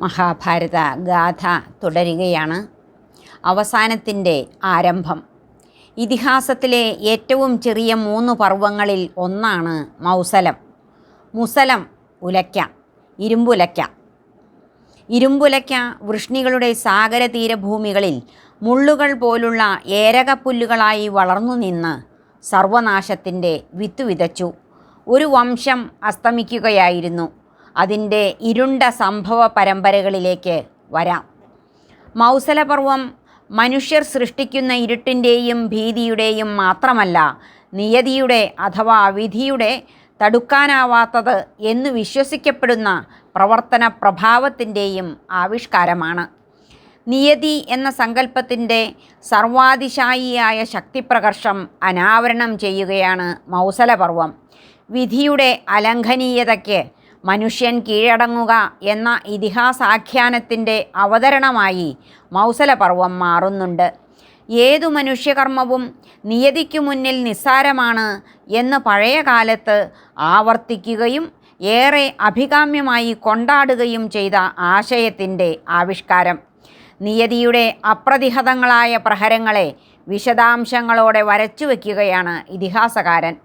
മഹാഭാരത ഗാഥ തുടരുകയാണ്. അവസാനത്തിന്റെ ആരംഭം. ഇതിഹാസത്തിലെ ഏറ്റവും ചെറിയ മൂന്ന് പർവങ്ങളിൽ ഒന്നാണ് മൗസലം. മുസലം ഉലയ്ക്ക ഇരുമ്പുലയ്ക്ക ഇരുമ്പുലയ്ക്ക വൃഷ്ണികളുടെ സാഗരതീരഭൂമികളിൽ മുള്ളുകൾ പോലുള്ള ഏരകപ്പുല്ലുകളായി വളർന്നു നിന്ന് സർവനാശത്തിന്റെ വിത്ത് വിതച്ചു. ഒരു വംശം അസ്തമിക്കുകയായിരുന്നു. അതിന്റെ ഇരുണ്ട സംഭവ പരമ്പരകളിലേക്ക് വരാം. മൗസലപർവം മനുഷ്യർ സൃഷ്ടിക്കുന്ന ഇരുട്ടിന്റെയും ഭീതിയുടെയും മാത്രമല്ല നിയതിയുടെ അഥവാ വിധിയുടെ തടുക്കാനാവാത്തത് എന്ന് വിശ്വസിക്കപ്പെടുന്ന പ്രവർത്തന പ്രഭാവത്തിന്റെയും ആവിഷ്കാരമാണ്. നിയതി എന്ന സങ്കല്പത്തിന്റെ സർവാതിശായിയായ ശക്തിപ്രകർഷം അനാവരണം ചെയ്യുകയാണ് മൗസലപർവം വിധിയുടെ അലംഘനീയതയ്ക്ക് മനുഷ്യൻ കീഴടങ്ങുക എന്ന ഇതിഹാസാഖ്യാനത്തിന്റെ അവതരണമായി മൗസലപർവം മാറുന്നുണ്ട്. ഏതു മനുഷ്യകർമ്മവും നിയതിക്കു മുന്നിൽ നിസ്സാരമാണ് എന്ന് പഴയ കാലത്ത് ആവർത്തിക്കുകയും ഏറെ അഭികാമ്യമായി കൊണ്ടാടുകയും ചെയ്ത ആശയത്തിന്റെ ആവിഷ്കാരം. നിയതിയുടെ അപ്രതിഹതങ്ങളായ പ്രഹരങ്ങളെ വിശദാംശങ്ങളോടെ വരച്ചു വയ്ക്കുകയാണ് ഇതിഹാസകാരൻ.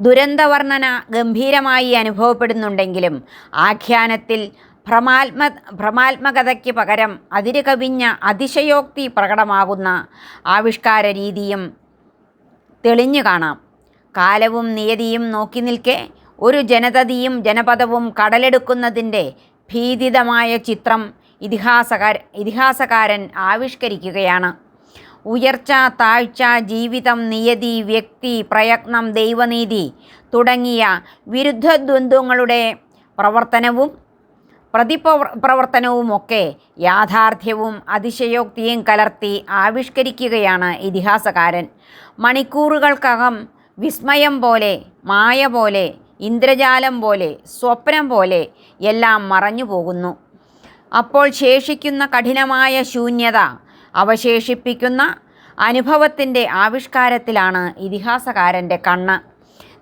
ദുരന്തവർണന ഗംഭീരമായി അനുഭവപ്പെടുന്നുണ്ടെങ്കിലും ആഖ്യാനത്തിൽ ഭ്രമാത്മ ഭ്രമാത്മകതയ്ക്ക് പകരം അതിര് കവിഞ്ഞ അതിശയോക്തി പ്രകടമാകുന്ന ആവിഷ്കാര രീതിയും തെളിഞ്ഞു കാണാം. കാലവും നിയതിയും നോക്കി നിൽക്കെ ഒരു ജനതതിയും ജനപദവും കടലെടുക്കുന്നതിന്റെ ഭീതിതമായ ചിത്രം ഇതിഹാസകാര ഇതിഹാസകാരൻ ആവിഷ്കരിക്കുകയാണ്. ഉയർച്ച താഴ്ച ജീവിതം നിയതി വ്യക്തി പ്രയത്നം ദൈവനീതി തുടങ്ങിയ വിരുദ്ധ ദ്വന്ദ്ങ്ങളുടെ പ്രവർത്തനവും പ്രതിപ്രവർത്തനവുമൊക്കെ യാഥാർത്ഥ്യവും അതിശയോക്തിയും കലർത്തി ആവിഷ്കരിക്കുകയാണ് ഇതിഹാസകാരൻ. മണിക്കൂറുകൾക്കകം വിസ്മയം പോലെ മായ പോലെ ഇന്ദ്രജാലം പോലെ സ്വപ്നം പോലെ എല്ലാം മറഞ്ഞു പോകുന്നു അപ്പോൾ ശേഷിക്കുന്ന കഠിനമായ ശൂന്യത അവശേഷിപ്പിക്കുന്ന അനുഭവത്തിന്റെ ആവിഷ്കാരത്തിലാണ് ഇതിഹാസകാരന്റെ കണ്ണ്.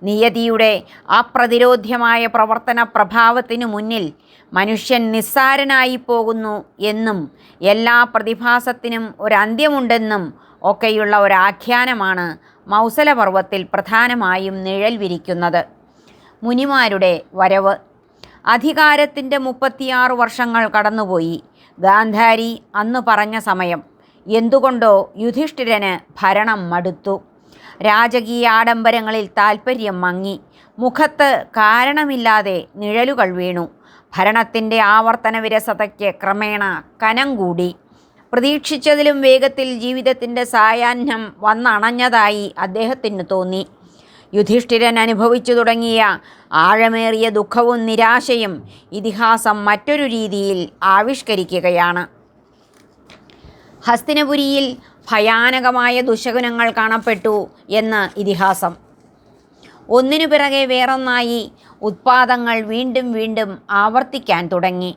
നിയതിയുടെ അപ്രതിരോധ്യമായ പ്രവർത്തന പ്രഭാവത്തിനു മുന്നിൽ മനുഷ്യൻ നിസ്സാരനായി പോകുന്നു എന്നും എല്ലാ പ്രതിഭാസത്തിനും ഒരന്ത്യമുണ്ടെന്നും ഒക്കെയുള്ള ഒരാഖ്യാനമാണ് മൗസലപർവത്തിൽ പ്രധാനമായും നിഴൽ വിരിക്കുന്നത് മുനിമാരുടെ വരവ്. അധികാരത്തിന്റെ മുപ്പത്തിയാറ് വർഷങ്ങൾ കടന്നുപോയി. ഗാന്ധാരി അന്ന് പറഞ്ഞ സമയം. എന്തുകൊണ്ടോ യുധിഷ്ഠിരന് ഭരണം മടുത്തു. രാജകീയ ആഡംബരങ്ങളിൽ താൽപ്പര്യം മങ്ങി. മുഖത്ത് കാരണമില്ലാതെ നിഴലുകൾ വീണു. ഭരണത്തിന്റെ ആവർത്തന വിരസതയ്ക്ക് ക്രമേണ കനം കൂടി. പ്രതീക്ഷിച്ചതിലും വേഗത്തിൽ ജീവിതത്തിന്റെ സായാഹ്നം വന്നണഞ്ഞതായി അദ്ദേഹത്തിന് തോന്നി. യുധിഷ്ഠിരൻ അനുഭവിച്ചു തുടങ്ങിയ ആഴമേറിയ ദുഃഖവും നിരാശയും ഇതിഹാസം മറ്റൊരു രീതിയിൽ ആവിഷ്കരിക്കുകയാണ്. ഹസ്തിനപുരിയിൽ ഭയാനകമായ ദുശകുനങ്ങൾ കാണപ്പെട്ടു എന്ന് ഇതിഹാസം. ഒന്നിനു പിറകെ വേറൊന്നായി ഉത്പാദങ്ങൾ വീണ്ടും വീണ്ടും ആവർത്തിക്കാൻ തുടങ്ങി.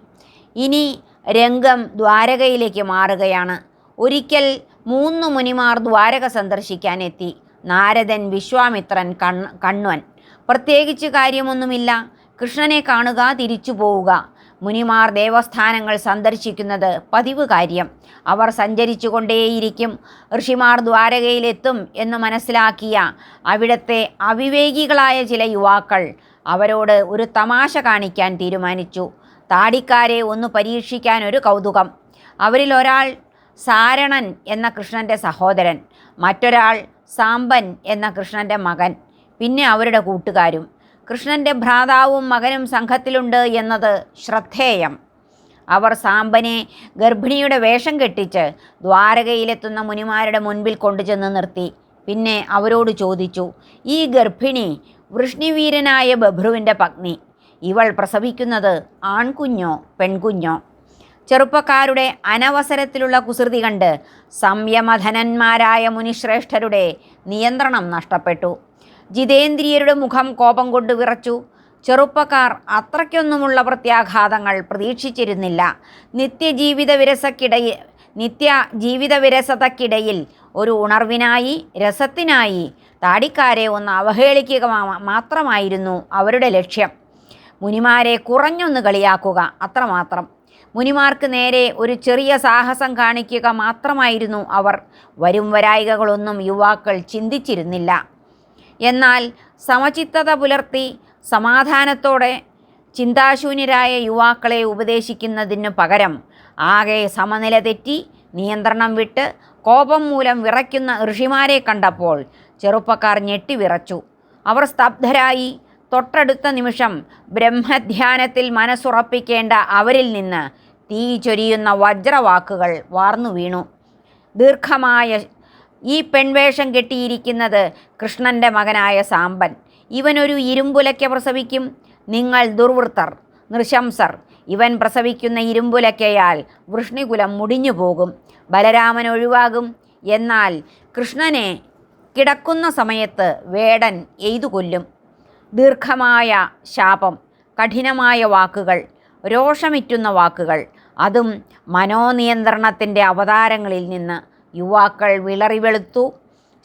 ഇനി രംഗം ദ്വാരകയിലേക്ക് മാറുകയാണ്. ഒരിക്കൽ മൂന്ന് മുനിമാർ ദ്വാരക സന്ദർശിക്കാൻ എത്തി. നാരദൻ വിശ്വാമിത്രൻ കണ്ണ് കണ്വൻ. പ്രത്യേകിച്ച് കാര്യമൊന്നുമില്ല. കൃഷ്ണനെ കാണുക തിരിച്ചു പോവുക. മുനിമാർ ദേവസ്ഥാനങ്ങൾ സന്ദർശിക്കുന്നത് പതിവ് കാര്യം. അവർ സഞ്ചരിച്ചു കൊണ്ടേയിരിക്കും ഋഷിമാർ ദ്വാരകയിലെത്തും എന്ന് മനസ്സിലാക്കിയ അവിടത്തെ അവിവേകികളായ ചില യുവാക്കൾ അവരോട് ഒരു തമാശ കാണിക്കാൻ തീരുമാനിച്ചു. താടിക്കാരെ ഒന്ന് പരീക്ഷിക്കാൻ ഒരു കൗതുകം. അവരിൽ ഒരാൾ സാരണൻ എന്ന കൃഷ്ണന്റെ സഹോദരൻ. മറ്റൊരാൾ സാമ്പൻ എന്ന കൃഷ്ണന്റെ മകൻ. പിന്നെ അവരുടെ കൂട്ടുകാരും. കൃഷ്ണന്റെ ഭ്രാതാവും മകനും സംഘത്തിലുണ്ട് എന്നത് ശ്രദ്ധേയം. അവർ സാമ്പനെ ഗർഭിണിയുടെ വേഷം കെട്ടിച്ച് ദ്വാരകയിലെത്തുന്ന മുനിമാരുടെ മുൻപിൽ കൊണ്ടുചെന്ന് നിർത്തി. പിന്നെ അവരോട് ചോദിച്ചു ഈ ഗർഭിണി വൃഷ്ണിവീരനായ ബഭ്രുവിന്റെ പത്നി. ഇവൾ പ്രസവിക്കുന്നത് ആൺകുഞ്ഞോ പെൺകുഞ്ഞോ ചെറുപ്പക്കാരുടെ അനവസരത്തിലുള്ള കുസൃതി കണ്ട് സംയമധനന്മാരായ മുനിശ്രേഷ്ഠരുടെ നിയന്ത്രണം നഷ്ടപ്പെട്ടു. ജിതേന്ദ്രിയരുടെ മുഖം കോപം കൊണ്ട് വിറച്ചു. ചെറുപ്പക്കാർ അത്രയ്ക്കൊന്നുമുള്ള പ്രത്യാഘാതങ്ങൾ പ്രതീക്ഷിച്ചിരുന്നില്ല. നിത്യജീവിത വിരസക്കിടയിൽ നിത്യ ജീവിത വിരസതക്കിടയിൽ ഒരു ഉണർവിനായി രസത്തിനായി താടിക്കാരെ ഒന്ന് അവഹേളിക്കുക മാത്രമായിരുന്നു അവരുടെ ലക്ഷ്യം. മുനിമാരെ കുറഞ്ഞൊന്ന് കളിയാക്കുക അത്രമാത്രം. മുനിമാർക്ക് നേരെ ഒരു ചെറിയ സാഹസം കാണിക്കുക മാത്രമായിരുന്നു അവർ. വരും വരായികകളൊന്നും യുവാക്കൾ ചിന്തിച്ചിരുന്നില്ല. എന്നാൽ സമചിത്തത പുലർത്തി സമാധാനത്തോടെ ചിന്താശൂന്യരായ യുവാക്കളെ ഉപദേശിക്കുന്നതിനു പകരം ആകെ സമനില തെറ്റി നിയന്ത്രണം വിട്ട് കോപം മൂലം വിറയ്ക്കുന്ന ഋഷിമാരെ കണ്ടപ്പോൾ ചെറുപ്പക്കാർ ഞെട്ടിവിറച്ചു. അവർ സ്തബ്ധരായി. തൊട്ടടുത്ത നിമിഷം ബ്രഹ്മധ്യാനത്തിൽ മനസ്സുറപ്പിക്കേണ്ട അവരിൽ നിന്ന് തീ ചൊരിയുന്ന വജ്രവാക്കുകൾ വാർന്നു വീണു. ദീർഘമായ ഈ പെൺവേഷം കെട്ടിയിരിക്കുന്നത് കൃഷ്ണന്റെ മകനായ സാമ്പൻ. ഇവനൊരു ഇരുമ്പുലയ്ക്ക പ്രസവിക്കും. നിങ്ങൾ ദുർവൃത്തർ നൃശംസർ. ഇവൻ പ്രസവിക്കുന്ന ഇരുമ്പുലയ്ക്കയാൽ വൃഷ്ണികുലം മുടിഞ്ഞു പോകും. ബലരാമൻ ഒഴിവാകും. എന്നാൽ കൃഷ്ണനെ കിടക്കുന്ന സമയത്ത് വേടൻ എയ്തു കൊല്ലും. ദീർഘമായ ശാപം കഠിനമായ വാക്കുകൾ രോഷമിറ്റുന്ന വാക്കുകൾ അതും മനോനിയന്ത്രണത്തിന്റെ അവതാരങ്ങളിൽ നിന്ന് യുവാക്കൾ വിളറി വെളുത്തു.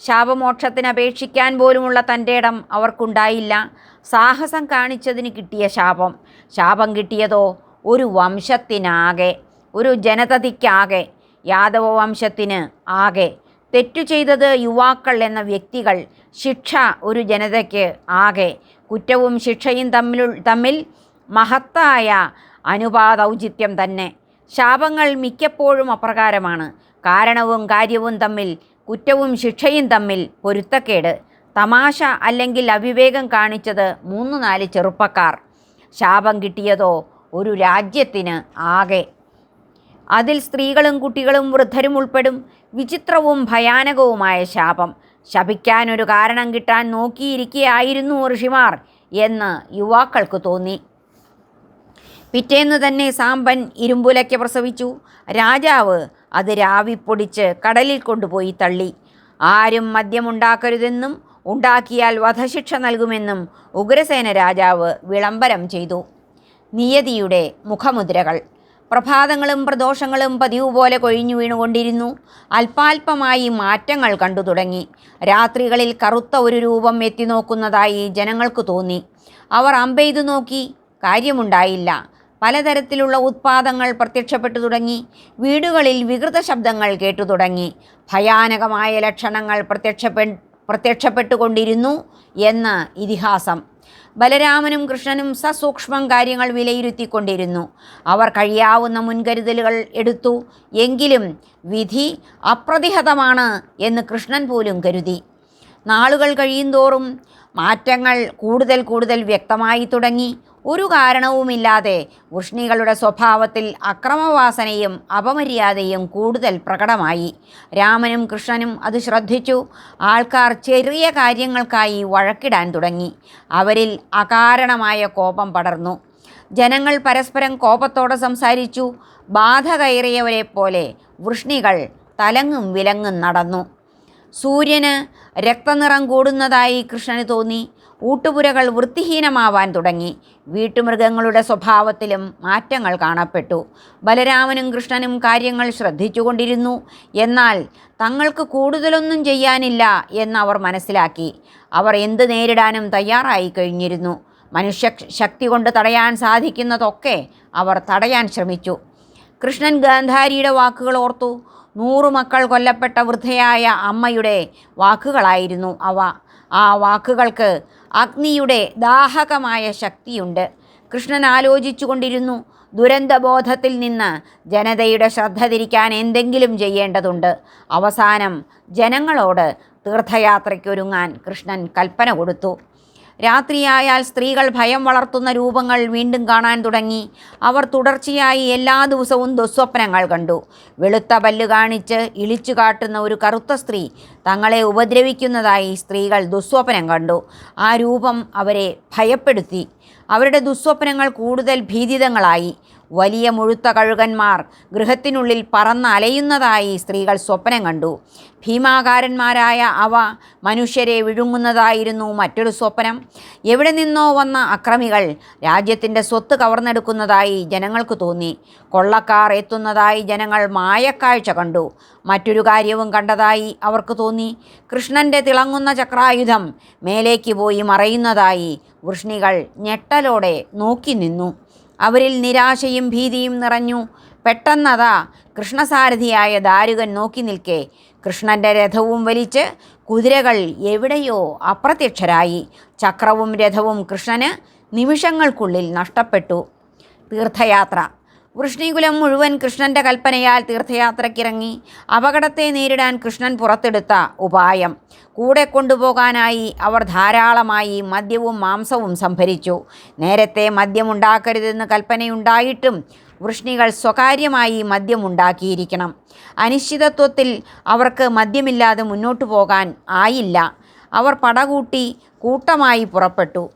ശാപമോക്ഷത്തിന് അപേക്ഷിക്കാൻ പോലുമുള്ള തന്റെ ഇടം അവർക്കുണ്ടായില്ല. സാഹസം കാണിച്ചതിന് കിട്ടിയ ശാപം. ശാപം കിട്ടിയതോ ഒരു വംശത്തിനാകെ ഒരു ജനതതിക്കാകെ യാദവ വംശത്തിന് ആകെ. തെറ്റു ചെയ്തത് യുവാക്കൾ എന്ന വ്യക്തികൾ ശിക്ഷ ഒരു ജനതയ്ക്ക് ആകെ. കുറ്റവും ശിക്ഷയും തമ്മിൽ തമ്മിൽ മഹത്തായ അനുപാതൗചിത്യം തന്നെ. ശാപങ്ങൾ മിക്കപ്പോഴും അപ്രകാരമാണ്. കാരണവും കാര്യവും തമ്മിൽ കുറ്റവും ശിക്ഷയും തമ്മിൽ പൊരുത്തക്കേട്. തമാശ അല്ലെങ്കിൽ അവിവേകം കാണിച്ചത് മൂന്ന് നാല് ചെറുപ്പക്കാർ. ശാപം കിട്ടിയതോ ഒരു രാജ്യത്തിന് ആകെ. അതിൽ സ്ത്രീകളും കുട്ടികളും വൃദ്ധരും ഉൾപ്പെടും. വിചിത്രവും ഭയാനകവുമായ ശാപം. ശപിക്കാനൊരു കാരണം കിട്ടാൻ നോക്കിയിരിക്കുകയായിരുന്നു ഋഷിമാർ എന്ന് യുവാക്കൾക്ക് തോന്നി. പിറ്റേന്ന് തന്നെ സാമ്പൻ ഇരുമ്പുലയ്ക്ക് പ്രസവിച്ചു. രാജാവ് അത് രാവിപ്പൊടിച്ച് കടലിൽ കൊണ്ടുപോയി തള്ളി. ആരും മദ്യമുണ്ടാക്കരുതെന്നും ഉണ്ടാക്കിയാൽ വധശിക്ഷ നൽകുമെന്നും ഉഗ്രസേന രാജാവ് വിളംബരം ചെയ്തു. നിയതിയുടെ മുഖമുദ്രകൾ. പ്രഭാതങ്ങളും പ്രദോഷങ്ങളും പതിവ് പോലെ കൊഴിഞ്ഞു വീണുകൊണ്ടിരുന്നു. അല്പാൽപമായി മാറ്റങ്ങൾ കണ്ടു തുടങ്ങി. രാത്രികളിൽ കറുത്ത ഒരു രൂപം എത്തി നോക്കുന്നതായി ജനങ്ങൾക്ക് തോന്നി. അവർ അമ്പെയ്തു നോക്കി. കാര്യമുണ്ടായില്ല. പലതരത്തിലുള്ള ഉത്പാദങ്ങൾ പ്രത്യക്ഷപ്പെട്ടു തുടങ്ങി. വീടുകളിൽ വികൃത ശബ്ദങ്ങൾ കേട്ടു തുടങ്ങി. ഭയാനകമായ ലക്ഷണങ്ങൾ പ്രത്യക്ഷപ്പെ പ്രത്യക്ഷപ്പെട്ടുകൊണ്ടിരുന്നു എന്ന് ഇതിഹാസം. ബലരാമനും കൃഷ്ണനും സസൂക്ഷ്മം കാര്യങ്ങൾ വിലയിരുത്തിക്കൊണ്ടിരുന്നു. അവർ കഴിയാവുന്ന മുൻകരുതലുകൾ എടുത്തു. എങ്കിലും വിധി അപ്രതിഹതമാണ് എന്ന് കൃഷ്ണൻ പോലും കരുതി. നാളുകൾ കഴിയുന്തോറും മാറ്റങ്ങൾ കൂടുതൽ കൂടുതൽ വ്യക്തമായി തുടങ്ങി. ഒരു കാരണവുമില്ലാതെ വൃഷ്ണികളുടെ സ്വഭാവത്തിൽ അക്രമവാസനയും അപമര്യാദയും കൂടുതൽ പ്രകടമായി. രാമനും കൃഷ്ണനും അത് ശ്രദ്ധിച്ചു. ആൾക്കാർ ചെറിയ കാര്യങ്ങൾക്കായി വഴക്കിടാൻ തുടങ്ങി. അവരിൽ അകാരണമായ കോപം പടർന്നു. ജനങ്ങൾ പരസ്പരം കോപത്തോടെ സംസാരിച്ചു. ബാധ കയറിയവരെ പോലെ വൃഷ്ണികൾ തലങ്ങും വിലങ്ങും നടന്നു. സൂര്യന് രക്തനിറം കൂടുന്നതായി കൃഷ്ണന് തോന്നി. ഊട്ടുപുരകൾ വൃത്തിഹീനമാവാൻ തുടങ്ങി. വീട്ടുമൃഗങ്ങളുടെ സ്വഭാവത്തിലും മാറ്റങ്ങൾ കാണപ്പെട്ടു. ബലരാമനും കൃഷ്ണനും കാര്യങ്ങൾ ശ്രദ്ധിച്ചുകൊണ്ടിരുന്നു. എന്നാൽ തങ്ങൾക്ക് കൂടുതലൊന്നും ചെയ്യാനില്ല എന്ന് അവർ മനസ്സിലാക്കി. അവർ എന്ത് നേരിടാനും തയ്യാറായി കഴിഞ്ഞിരുന്നു. മനുഷ്യ ശക്തി കൊണ്ട് തടയാൻ സാധിക്കുന്നതൊക്കെ അവർ തടയാൻ ശ്രമിച്ചു. കൃഷ്ണൻ ഗാന്ധാരിയുടെ വാക്കുകൾ ഓർത്തു. നൂറു മക്കൾ കൊല്ലപ്പെട്ട വൃദ്ധയായ അമ്മയുടെ വാക്കുകളായിരുന്നു അവ. ആ വാക്കുകൾക്ക് അഗ്നിയുടെ ദാഹകമായ ശക്തിയുണ്ട്. കൃഷ്ണൻ ആലോചിച്ചു കൊണ്ടിരുന്നു ദുരന്തബോധത്തിൽ നിന്ന് ജനതയുടെ ശ്രദ്ധ തിരിക്കാൻ എന്തെങ്കിലും ചെയ്യേണ്ടതുണ്ട്. അവസാനം ജനങ്ങളോട് തീർത്ഥയാത്രയ്ക്കൊരുങ്ങാൻ കൃഷ്ണൻ കൽപ്പന കൊടുത്തു. രാത്രിയായാൽ സ്ത്രീകൾ ഭയം വളർത്തുന്ന രൂപങ്ങൾ വീണ്ടും കാണാൻ തുടങ്ങി. അവർ തുടർച്ചയായി എല്ലാ ദിവസവും ദുസ്വപ്നങ്ങൾ കണ്ടു. വെളുത്ത പല്ല് കാണിച്ച് ഇളിച്ചു കാട്ടുന്ന ഒരു കറുത്ത സ്ത്രീ തങ്ങളെ ഉപദ്രവിക്കുന്നതായി സ്ത്രീകൾ ദുസ്വപ്നം കണ്ടു. ആ രൂപം അവരെ ഭയപ്പെടുത്തി. അവരുടെ ദുസ്വപ്നങ്ങൾ കൂടുതൽ ഭീതിതങ്ങളായി. വലിയ മുഴുത്ത കഴുകന്മാർ ഗൃഹത്തിനുള്ളിൽ പറന്നലയുന്നതായി സ്ത്രീകൾ സ്വപ്നം കണ്ടു. ഭീമാകാരന്മാരായ അവ മനുഷ്യരെ വിഴുങ്ങുന്നതായിരുന്നു മറ്റൊരു സ്വപ്നം. എവിടെ നിന്നോ വന്ന അക്രമികൾ രാജ്യത്തിന്റെ സ്വത്ത് കവർന്നെടുക്കുന്നതായി ജനങ്ങൾക്ക് തോന്നി. കൊള്ളക്കാർ എത്തുന്നതായി ജനങ്ങൾ മായക്കാഴ്ച കണ്ടു. മറ്റൊരു കാര്യവും കണ്ടതായി അവർക്ക് തോന്നി. കൃഷ്ണന്റെ തിളങ്ങുന്ന ചക്രായുധം മേലേക്ക് പോയി മറയുന്നതായി വൃഷ്ണികൾ ഞെട്ടലോടെ നോക്കി നിന്നു. അവരിൽ നിരാശയും ഭീതിയും നിറഞ്ഞു. പെട്ടെന്നതാ കൃഷ്ണസാരഥിയായ ദാരുകൻ നോക്കി നിൽക്കെ. കൃഷ്ണന്റെ രഥവും വലിച്ച് കുതിരകൾ എവിടെയോ അപ്രത്യക്ഷരായി. ചക്രവും രഥവും കൃഷ്ണന് നിമിഷങ്ങൾക്കുള്ളിൽ നഷ്ടപ്പെട്ടു. തീർത്ഥയാത്ര. വൃഷ്ണികുലം മുഴുവൻ കൃഷ്ണന്റെ കൽപ്പനയാൽ തീർത്ഥയാത്രയ്ക്കിറങ്ങി അപകടത്തെ നേരിടാൻ കൃഷ്ണൻ പുറത്തെടുത്ത ഉപായം. കൂടെ കൊണ്ടുപോകാനായി അവർ ധാരാളമായി മദ്യവും മാംസവും സംഭരിച്ചു. നേരത്തെ മദ്യമുണ്ടാക്കരുതെന്ന് കൽപ്പനയുണ്ടായിട്ടും വൃഷ്ണികൾ സ്വകാര്യമായി മദ്യമുണ്ടാക്കിയിരിക്കണം. അനിശ്ചിതത്വത്തിൽ അവർക്ക് മദ്യമില്ലാതെ മുന്നോട്ടു പോകാൻ ആയില്ല. അവർ പടകൂട്ടി കൂട്ടമായി പുറപ്പെട്ടു.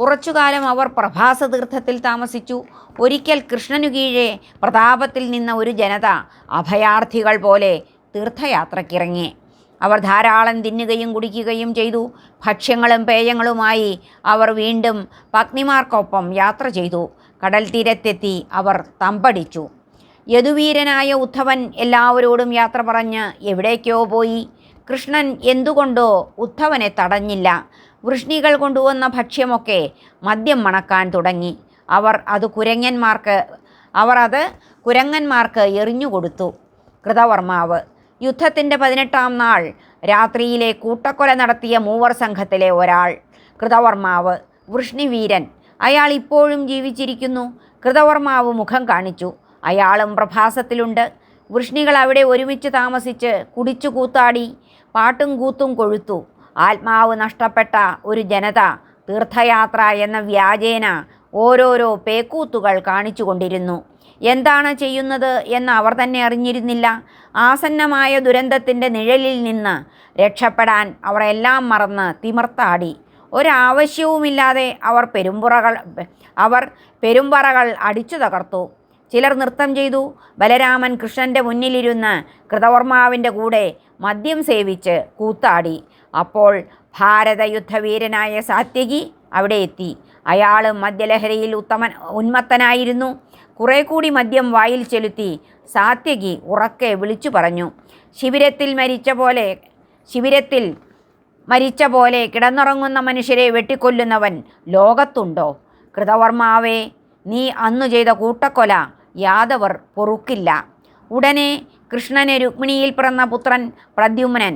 കുറച്ചുകാലം അവർ പ്രഭാസതീർത്ഥത്തിൽ താമസിച്ചു. ഒരിക്കൽ കൃഷ്ണനു കീഴെ പ്രതാപത്തിൽ നിന്ന ഒരു ജനത അഭയാർത്ഥികൾ പോലെ തീർത്ഥയാത്രക്കിറങ്ങി. അവർ ധാരാളം തിന്നുകയും കുടിക്കുകയും ചെയ്തു. ഭക്ഷ്യങ്ങളും പേയങ്ങളുമായി അവർ വീണ്ടും പത്നിമാർക്കൊപ്പം യാത്ര ചെയ്തു. കടൽ തീരത്തെത്തി അവർ തമ്പടിച്ചു. യദുവീരനായ ഉദ്ധവൻ എല്ലാവരോടും യാത്ര പറഞ്ഞ് എവിടേക്കോ പോയി. കൃഷ്ണൻ എന്തുകൊണ്ടോ ഉദ്ധവനെ തടഞ്ഞില്ല. വൃഷ്ണികൾ കൊണ്ടുവന്ന ഭക്ഷ്യമൊക്കെ മദ്യം മണക്കാൻ തുടങ്ങി. അവർ അത് കുരങ്ങന്മാർക്ക് അവർ അത് കുരങ്ങന്മാർക്ക് എറിഞ്ഞുകൊടുത്തു കൃതവർമാവ് യുദ്ധത്തിന്റെ പതിനെട്ടാം നാൾ രാത്രിയിലെ കൂട്ടക്കൊല നടത്തിയ മൂവർ സംഘത്തിലെ ഒരാൾ. കൃതവർമാവ് വൃഷ്ണിവീരൻ അയാൾ ഇപ്പോഴും ജീവിച്ചിരിക്കുന്നു. കൃതവർമാവ് മുഖം കാണിച്ചു. അയാളും പ്രഭാസത്തിലുണ്ട്. വൃഷ്ണികൾ അവിടെ ഒരുമിച്ച് താമസിച്ച് കുടിച്ചു കൂത്താടി പാട്ടും കൂത്തും കൊഴുത്തു. ആത്മാവ് നഷ്ടപ്പെട്ട ഒരു ജനത തീർത്ഥയാത്ര എന്ന വ്യാജേന ഓരോരോ പേക്കൂത്തുകൾ കാണിച്ചുകൊണ്ടിരുന്നു. എന്താണ് ചെയ്യുന്നത് എന്ന് അവർ തന്നെ അറിഞ്ഞിരുന്നില്ല. ആസന്നമായ ദുരന്തത്തിന്റെ നിഴലിൽ നിന്ന് രക്ഷപ്പെടാൻ അവർ എല്ലാം മറന്ന് തിമർത്താടി. ഒരാവശ്യവുമില്ലാതെ അവർ പെരുമ്പുറകൾ അവർ പെരുമ്പറകൾ അടിച്ചു തകർത്തു. ചിലർ നൃത്തം ചെയ്തു. ബലരാമൻ കൃഷ്ണന്റെ മുന്നിലിരുന്ന് കൃതവർമാവിന്റെ കൂടെ മദ്യം സേവിച്ച് കൂത്താടി. അപ്പോൾ ഭാരതയുദ്ധവീരനായ സാത്യകി അവിടെ എത്തി. അയാൾ മദ്യലഹരിയിൽ ഉത്തമൻ ഉന്മത്തനായിരുന്നു. കുറെ കൂടി മദ്യം വായിൽ ചെലുത്തി സാത്യകി ഉറക്കെ വിളിച്ചു പറഞ്ഞു. ശിബിരത്തിൽ മരിച്ച പോലെ ശിബിരത്തിൽ മരിച്ച പോലെ കിടന്നുറങ്ങുന്ന മനുഷ്യരെ വെട്ടിക്കൊല്ലുന്നവൻ ലോകത്തുണ്ടോ? കൃതവർമാവേ നീ അന്നു ചെയ്ത കൂട്ടക്കൊല യാദവർ പൊറുക്കില്ല. ഉടനെ കൃഷ്ണന് രുക്മിണിയിൽ പിറന്ന പുത്രൻ പ്രദ്യുമ്നൻ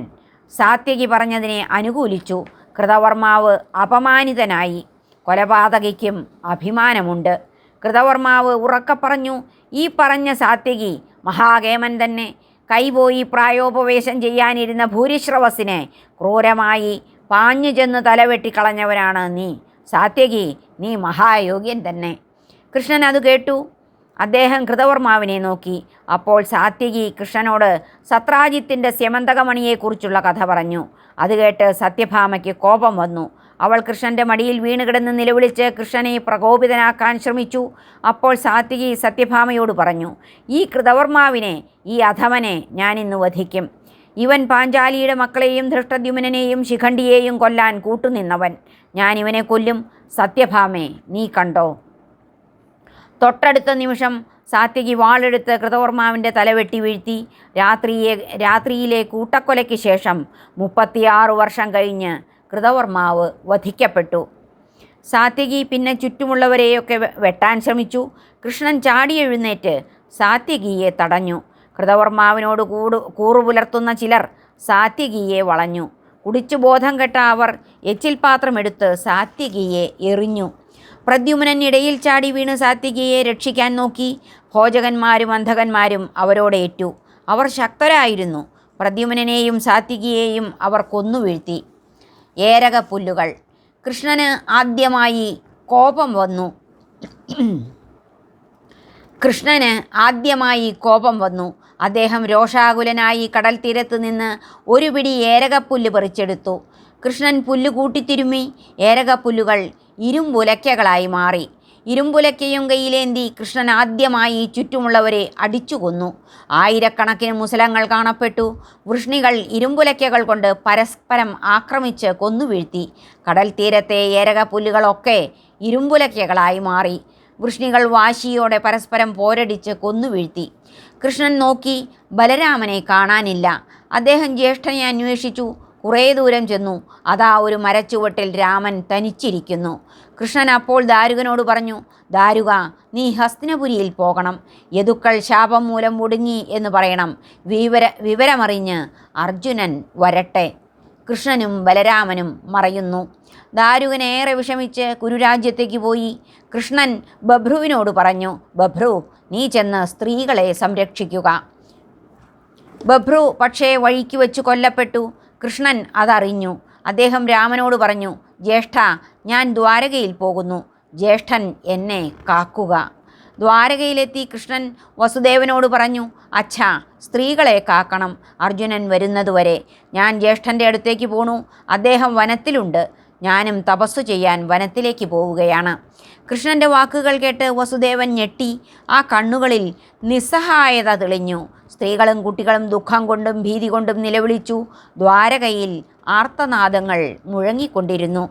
സാത്യകി പറഞ്ഞതിനെ അനുകൂലിച്ചു. കൃതവർമാവ് അപമാനിതനായി. കൊലപാതകയ്ക്കും അഭിമാനമുണ്ട്. കൃതവർമാവ് ഉറക്ക പറഞ്ഞു ഈ പറഞ്ഞ സാത്യകി മഹാകേമൻ തന്നെ. കൈപോയി പ്രായോപവേശം ചെയ്യാനിരുന്ന ഭൂരിശ്രവസിനെ ക്രൂരമായി പാഞ്ഞു ചെന്ന് തലവെട്ടിക്കളഞ്ഞവനാണ് നീ. സാത്യകി നീ മഹായോഗ്യൻ തന്നെ. കൃഷ്ണൻ അത് കേട്ടു. അദ്ദേഹം കൃതവർമാവിനെ നോക്കി. അപ്പോൾ സാത്യകി കൃഷ്ണനോട് സത്രാജിത്തിന്റെ സ്യമന്തകമണിയെക്കുറിച്ചുള്ള കഥ പറഞ്ഞു. അത് കേട്ട് സത്യഭാമയ്ക്ക് കോപം വന്നു. അവൾ കൃഷ്ണന്റെ മടിയിൽ വീണുകിടന്ന് നിലവിളിച്ച് കൃഷ്ണനെ പ്രകോപിതനാക്കാൻ ശ്രമിച്ചു. അപ്പോൾ സാത്യകി സത്യഭാമയോട് പറഞ്ഞു ഈ കൃതവർമാവിനെ ഈ അധമനെ ഞാൻ ഇന്ന് വധിക്കും. ഇവൻ പാഞ്ചാലിയുടെ മക്കളെയും ധൃഷ്ടദ്യുമനെയും ശിഖണ്ഡിയെയും കൊല്ലാൻ കൂട്ടുനിന്നവൻ. ഞാൻ ഇവനെ കൊല്ലും. സത്യഭാമേ നീ കണ്ടോ? തൊട്ടടുത്ത നിമിഷം സാത്യകി വാളെടുത്ത് കൃതകർമാവിന്റെ തലവെട്ടി വീഴ്ത്തി. രാത്രിയെ രാത്രിയിലെ കൂട്ടക്കൊലയ്ക്ക് ശേഷം മുപ്പത്തിയാറ് വർഷം കഴിഞ്ഞ് കൃതവർമാവ് വധിക്കപ്പെട്ടു. സാത്യകി പിന്നെ ചുറ്റുമുള്ളവരെയൊക്കെ വെട്ടാൻ ശ്രമിച്ചു. കൃഷ്ണൻ ചാടി എഴുന്നേറ്റ് സാത്യകിയെ തടഞ്ഞു. കൃതവർമാവിനോട് കൂട് കൂറു പുലർത്തുന്ന ചിലർ സാത്യകിയെ വളഞ്ഞു. കുടിച്ചു ബോധം കെട്ട അവർ എച്ചിൽ പാത്രമെടുത്ത് സാത്യകിയെ എറിഞ്ഞു. പ്രദ്യുമ്നൻ ഇടയിൽ ചാടി വീണ് സാത്വികയെ രക്ഷിക്കാൻ നോക്കി. ഭോജകന്മാരും അന്ധകന്മാരും അവരോടേറ്റു അവർ ശക്തരായിരുന്നു. പ്രദ്യുമ്നനെയും സാത്വികയെയും അവർ കൊന്നുവീഴ്ത്തി ഏരകപ്പുല്ലുകൾ കൃഷ്ണന് ആദ്യമായി കോപം വന്നു. കൃഷ്ണന് ആദ്യമായി കോപം വന്നു. അദ്ദേഹം രോഷാകുലനായി കടൽ തീരത്ത് നിന്ന് ഒരു പിടി ഏരകപ്പുല്ല് പറിച്ചെടുത്തു. കൃഷ്ണൻ പുല്ല് കൂട്ടിത്തിരുമ്മി. ഏരകപ്പുല്ലുകൾ ഇരുമ്പുലയ്ക്കകളായി മാറി. ഇരുമ്പുലക്കയും കയ്യിലേന്തി കൃഷ്ണൻ ആദ്യമായി ചുറ്റുമുള്ളവരെ അടിച്ചു കൊന്നു. ആയിരക്കണക്കിന് മുസലങ്ങൾ കാണപ്പെട്ടു. വൃഷ്ണികൾ ഇരുമ്പുലക്കകൾ കൊണ്ട് പരസ്പരം ആക്രമിച്ച് കൊന്നുവീഴ്ത്തി കടൽ തീരത്തെ ഏരക പുല്ലുകളൊക്കെ ഇരുമ്പുലക്കകളായി മാറി. വൃഷ്ണികൾ വാശിയോടെ പരസ്പരം പോരടിച്ച് കൊന്നുവീഴ്ത്തി കൃഷ്ണൻ നോക്കി ബലരാമനെ കാണാനില്ല. അദ്ദേഹം ജ്യേഷ്ഠനെ അന്വേഷിച്ചു. കുറേ ദൂരം ചെന്നു. അതാ ഒരു മരച്ചുവട്ടിൽ രാമൻ തനിച്ചിരിക്കുന്നു. കൃഷ്ണൻ അപ്പോൾ ദാരുകനോട് പറഞ്ഞു ദാരുക നീ ഹസ്തിനപുരിയിൽ പോകണം. യദുക്കൾ ശാപം മൂലം മുടുങ്ങി എന്ന് പറയണം. വിവര വിവരമറിഞ്ഞ് അർജുനൻ വരട്ടെ. കൃഷ്ണനും ബലരാമനും മറയുന്നു. ദാരുകനേറെ വിഷമിച്ച് കുരുരാജ്യത്തേക്ക് പോയി. കൃഷ്ണൻ ബഭ്രുവിനോട് പറഞ്ഞു ബഭ്രു നീ ചെന്ന് സ്ത്രീകളെ സംരക്ഷിക്കുക. ബഭ്രു പക്ഷേ വഴിക്ക് വെച്ച് കൊല്ലപ്പെട്ടു. കൃഷ്ണൻ അതറിഞ്ഞു. അദ്ദേഹം രാമനോട് പറഞ്ഞു ജ്യേഷ്ഠ ഞാൻ ദ്വാരകയിൽ പോകുന്നു. ജ്യേഷ്ഠൻ എന്നെ കാക്കുക. ദ്വാരകയിലെത്തി കൃഷ്ണൻ വസുദേവനോട് പറഞ്ഞു അച്ഛാ സ്ത്രീകളെ കാക്കണം. അർജുനൻ വരുന്നതുവരെ ഞാൻ ജ്യേഷ്ഠന്റെ അടുത്തേക്ക് പോണു. അദ്ദേഹം വനത്തിലുണ്ട്. ഞാനും തപസ്സു ചെയ്യാൻ വനത്തിലേക്ക് പോവുകയാണ്. കൃഷ്ണന്റെ വാക്കുകൾ കേട്ട് വസുദേവൻ ഞെട്ടി. ആ കണ്ണുകളിൽ നിസ്സഹായത തെളിഞ്ഞു. സ്ത്രീകളും കുട്ടികളും ദുഃഖം കൊണ്ടും ഭീതി കൊണ്ടും നിലവിളിച്ചു. ദ്വാരകയിൽ ആർത്തനാദങ്ങൾ മുഴങ്ങിക്കൊണ്ടിരുന്നു.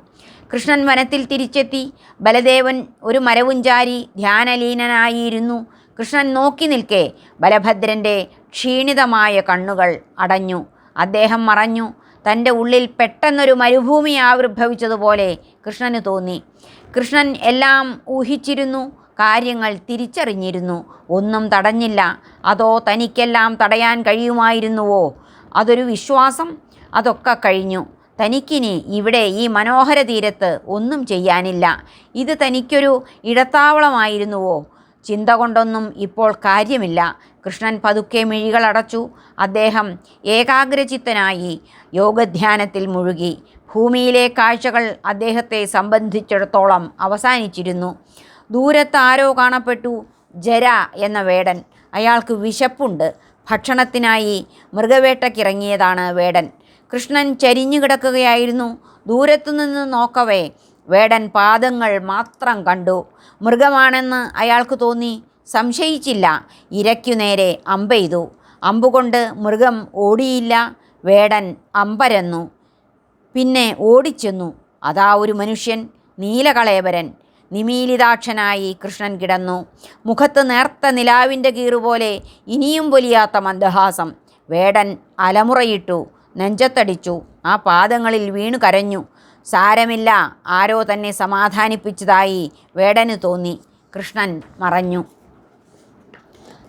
കൃഷ്ണൻ വനത്തിൽ തിരിച്ചെത്തി. ബലദേവൻ ഒരു മരവും ചാരി ധ്യാനലീനനായിരുന്നു. കൃഷ്ണൻ നോക്കി നിൽക്കെ ബലഭദ്രന്റെ ക്ഷീണിതമായ കണ്ണുകൾ അടഞ്ഞു. അദ്ദേഹം മറഞ്ഞു. തന്റെ ഉള്ളിൽ പെട്ടെന്നൊരു മരുഭൂമി ആവിർഭവിച്ചതുപോലെ കൃഷ്ണന് തോന്നി. കൃഷ്ണൻ എല്ലാം ഊഹിച്ചിരുന്നു കാര്യങ്ങൾ തിരിച്ചറിഞ്ഞിരുന്നു. ഒന്നും തടഞ്ഞില്ല. അതോ തനിക്കെല്ലാം തടയാൻ കഴിയുമായിരുന്നുവോ? അതൊരു വിശ്വാസം? അതൊക്കെ കഴിഞ്ഞു. തനിക്കിനി ഇവിടെ ഈ മനോഹര തീരത്ത് ഒന്നും ചെയ്യാനില്ല. ഇത് തനിക്കൊരു ഇടത്താവളമായിരുന്നുവോ? ചിന്ത കൊണ്ടൊന്നും ഇപ്പോൾ കാര്യമില്ല. കൃഷ്ണൻ പതുക്കെ മിഴികളടച്ചു അദ്ദേഹം ഏകാഗ്രചിത്തനായി യോഗധ്യാനത്തിൽ മുഴുകി. ഭൂമിയിലെ കാഴ്ചകൾ അദ്ദേഹത്തെ സംബന്ധിച്ചിടത്തോളം അവസാനിച്ചിരുന്നു. ദൂരത്ത് ആരോ കാണപ്പെട്ടു. ജര എന്ന വേടൻ. അയാൾക്ക് വിശപ്പുണ്ട്. ഭക്ഷണത്തിനായി മൃഗവേട്ടക്കിറങ്ങിയതാണ് വേടൻ. കൃഷ്ണൻ ചരിഞ്ഞു കിടക്കുകയായിരുന്നു. ദൂരത്തുനിന്ന് നോക്കവേ വേടൻ പാദങ്ങൾ മാത്രം കണ്ടു. മൃഗമാണെന്ന് അയാൾക്ക് തോന്നി. സംശയിച്ചില്ല. ഇരയ്ക്കു നേരെ അമ്പെയ്തു അമ്പുകൊണ്ട് മൃഗം ഓടിയില്ല. വേടൻ അമ്പരന്നു. പിന്നെ ഓടിച്ചെന്നു. അതാ ഒരു മനുഷ്യൻ നീലകളേവരൻ. നിമീലിതാക്ഷനായി കൃഷ്ണൻ കിടന്നു. മുഖത്ത് നേർത്ത നിലാവിന്റെ കീറുപോലെ ഇനിയും പൊലിയാത്ത മന്ദഹാസം. വേടൻ അലമുറയിട്ടു. നെഞ്ചത്തടിച്ചു. ആ പാദങ്ങളിൽ വീണു കരഞ്ഞു. സാരമില്ല. ആരോ തന്നെ സമാധാനിപ്പിച്ചതായി വേടന് തോന്നി. കൃഷ്ണൻ മറഞ്ഞു.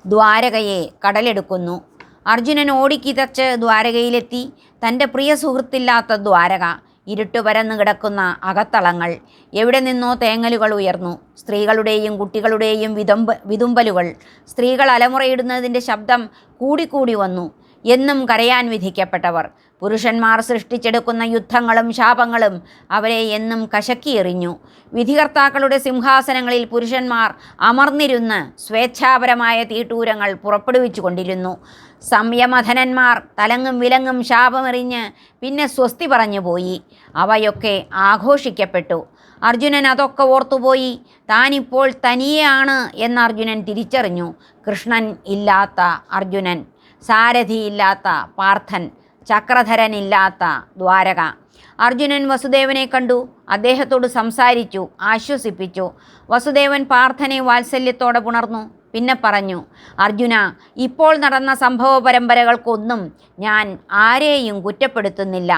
ദ്വാരകയെ കടലെടുക്കുന്നു. അർജുനൻ ഓടിക്കിതച്ച് ദ്വാരകയിലെത്തി. തന്റെ പ്രിയ സുഹൃത്തില്ലാത്ത ദ്വാരക ഇരുട്ട് പരന്നു കിടക്കുന്ന അകത്തളങ്ങൾ. എവിടെ നിന്നോ തേങ്ങലുകൾ ഉയർന്നു. സ്ത്രീകളുടെയും കുട്ടികളുടെയും വിതമ്പ വിതുമ്പലുകൾ. സ്ത്രീകൾ അലമുറയിടുന്നതിന്റെ ശബ്ദം കൂടിക്കൂടി വന്നു. എന്നും കരയാൻ വിധിക്കപ്പെട്ടവർ. പുരുഷന്മാർ സൃഷ്ടിച്ചെടുക്കുന്ന യുദ്ധങ്ങളും ശാപങ്ങളും അവരെ എന്നും കശക്കിയെറിഞ്ഞു. വിധികർത്താക്കളുടെ സിംഹാസനങ്ങളിൽ പുരുഷന്മാർ അമർന്നിരുന്ന് സ്വേച്ഛാപരമായ തീട്ടൂരങ്ങൾ പുറപ്പെടുവിച്ചു കൊണ്ടിരുന്നു സംയമധനന്മാർ തലങ്ങും വിലങ്ങും ശാപമെറിഞ്ഞ് പിന്നെ സ്വസ്തി പറഞ്ഞു പോയി. അവയൊക്കെ ആഘോഷിക്കപ്പെട്ടു. അർജുനൻ അതൊക്കെ ഓർത്തുപോയി. താനിപ്പോൾ തനിയെയാണ് എന്ന് അർജുനൻ തിരിച്ചറിഞ്ഞു. കൃഷ്ണൻ ഇല്ലാത്ത അർജുനൻ സാരഥിയില്ലാത്ത പാർത്ഥൻ ചക്രധരനില്ലാത്ത ദ്വാരക. അർജുനൻ വസുദേവനെ കണ്ടു. അദ്ദേഹത്തോട് സംസാരിച്ചു ആശ്വസിപ്പിച്ചു. വസുദേവൻ പാർത്ഥനെ വാത്സല്യത്തോടെ പുണർന്നു. പിന്നെ പറഞ്ഞു അർജുന ഇപ്പോൾ നടന്ന സംഭവ പരമ്പരകൾക്കൊന്നും ഞാൻ ആരെയും കുറ്റപ്പെടുത്തുന്നില്ല.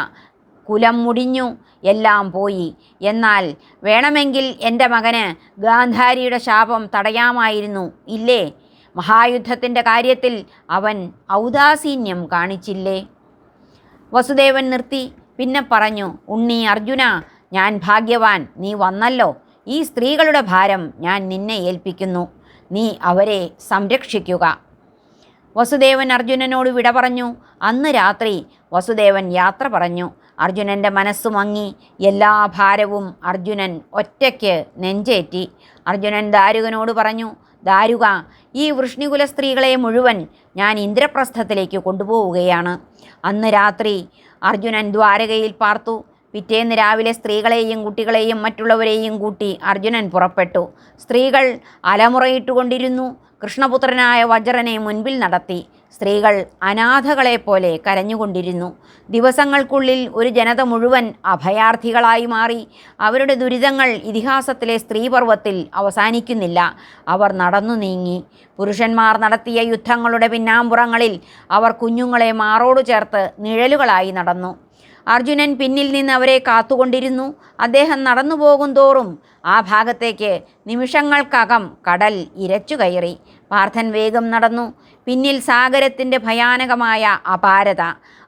കുലം മുടിഞ്ഞു എല്ലാം പോയി. എന്നാൽ വേണമെങ്കിൽ എന്റെ മകന് ഗാന്ധാരിയുടെ ശാപം തടയാമായിരുന്നു. ഇല്ലേ? മഹായുദ്ധത്തിന്റെ കാര്യത്തിൽ അവൻ ഔദാസീന്യം കാണിച്ചില്ലേ? വസുദേവൻ നിർത്തി. പിന്നെ പറഞ്ഞു ഉണ്ണി അർജുന ഞാൻ ഭാഗ്യവാൻ. നീ വന്നല്ലോ. ഈ സ്ത്രീകളുടെ ഭാരം ഞാൻ നിന്നെ ഏൽപ്പിക്കുന്നു. നീ അവരെ സംരക്ഷിക്കുക. വസുദേവൻ അർജുനനോട് വിട പറഞ്ഞു. അന്ന് രാത്രി വസുദേവൻ യാത്ര പറഞ്ഞു. അർജുനന്റെ മനസ്സു മങ്ങി. എല്ലാ ഭാരവും അർജുനൻ ഒറ്റയ്ക്ക് നെഞ്ചേറ്റി. അർജുനൻ ദാരുകനോട് പറഞ്ഞു ദാരുക ഈ വൃഷ്ണികുല സ്ത്രീകളെ മുഴുവൻ ഞാൻ ഇന്ദ്രപ്രസ്ഥത്തിലേക്ക് കൊണ്ടുപോവുകയാണ്. അന്ന് രാത്രി അർജുനൻ ദ്വാരകയിൽ പാർത്തു. പിറ്റേന്ന് രാവിലെ സ്ത്രീകളെയും കുട്ടികളെയും മറ്റുള്ളവരെയും കൂട്ടി അർജുനൻ പുറപ്പെട്ടു. സ്ത്രീകൾ അലമുറയിട്ടുകൊണ്ടിരുന്നു. കൃഷ്ണപുത്രനായ വജ്രനെ മുൻപിൽ നടത്തി. സ്ത്രീകൾ അനാഥകളെപ്പോലെ കരഞ്ഞുകൊണ്ടിരുന്നു. ദിവസങ്ങൾക്കുള്ളിൽ ഒരു ജനത മുഴുവൻ അഭയാർത്ഥികളായി മാറി. അവരുടെ ദുരിതങ്ങൾ ഇതിഹാസത്തിലെ സ്ത്രീപർവത്തിൽ അവസാനിക്കുന്നില്ല. അവർ നടന്നു നീങ്ങി. പുരുഷന്മാർ നടത്തിയ യുദ്ധങ്ങളുടെ പിന്നാമ്പുറങ്ങളിൽ അവർ കുഞ്ഞുങ്ങളെ മാറോടു ചേർത്ത് നിഴലുകളായി നടന്നു. അർജുനൻ പിന്നിൽ നിന്ന് അവരെ കാത്തുകൊണ്ടിരുന്നു. അദ്ദേഹം നടന്നു പോകും തോറും ആ ഭാഗത്തേക്ക് നിമിഷങ്ങൾക്കകം കടൽ ഇരച്ചു കയറി. പാർത്ഥൻ വേഗം നടന്നു. പിന്നിൽ സാഗരത്തിന്റെ ഭയാനകമായ അപാരത.